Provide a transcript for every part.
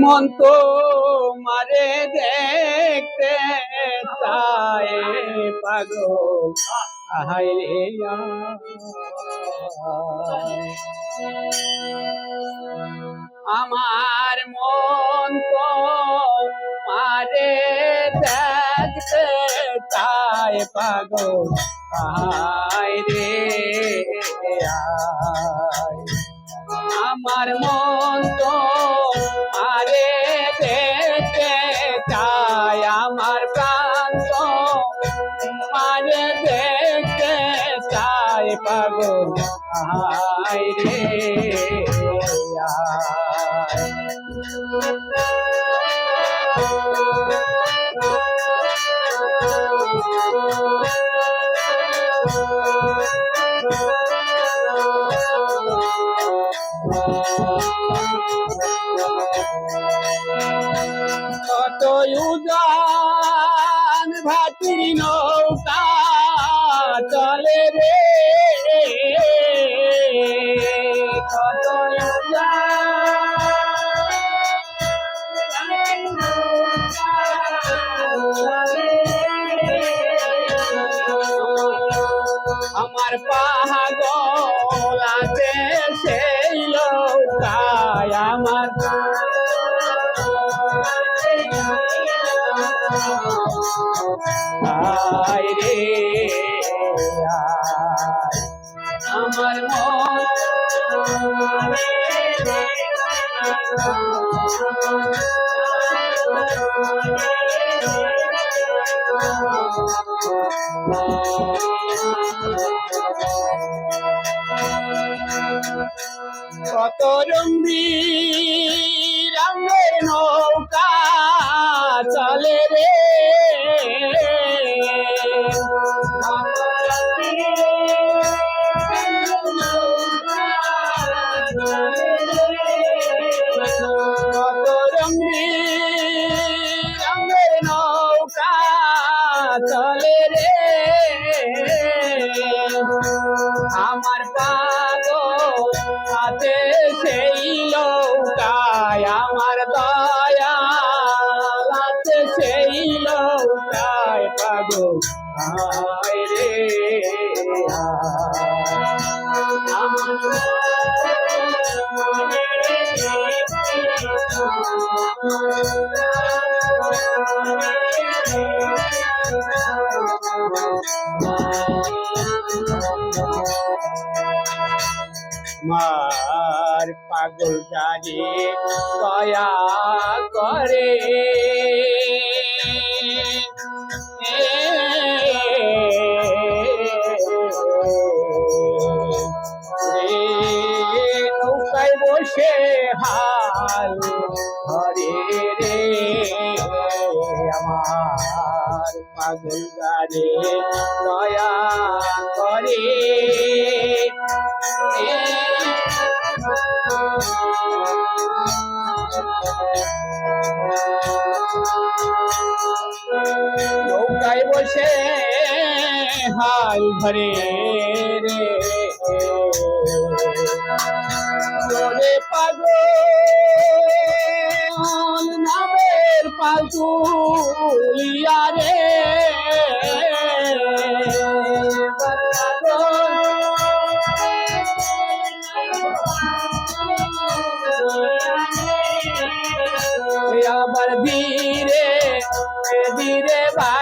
মন তো মারে দেখতে চায় পাগল। আহাই রে আমার মন তো মারে দেখতে চায় পাগল। আহাই রে আমার মন পাগল আয় রে। কত উজান ভাতির নৌকা আমার পাহাগল আছে সেই লোকায় আমার। আয় রে আমার মন। কত রঙ্গি রঙের নৌকা চলে রে। রঙের নৌকা চলে রে। আমার পাগল হাতে মার পাগল জানি দয়া করে। বসে হাল হরে রে আমার পাগল গারে দয়া করে। নৌকায় বসে হাল ধরে রে। তোরে পাগল নামের পালতুলিয়া রে আবার ধীরে ধীরে ভাইয়া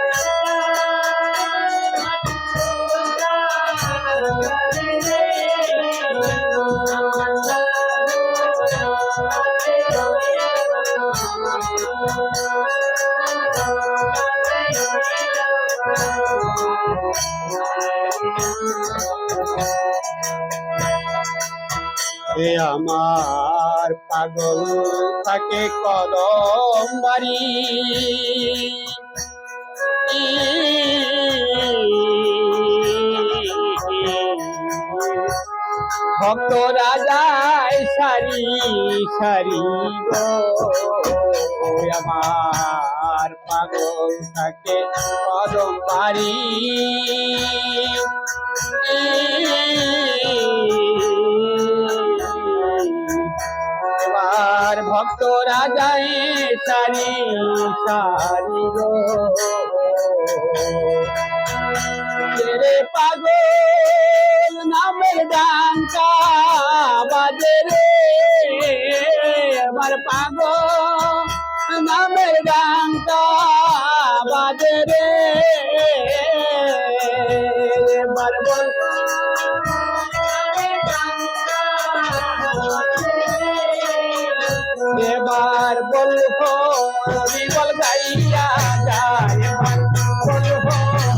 এ আমার পাগল থাকে কদম বাড়ি। ভক্ত রাজায় সারি সারি আমার পাগল থাকে কদম বাড়ি। এবার ভক্ত রাজায় সারি সারি রে পাগল নামের ডাঙ্কা এবার বলব বিবল গাইয়া যায় বলব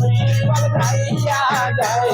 বিবল গাইয়া যায়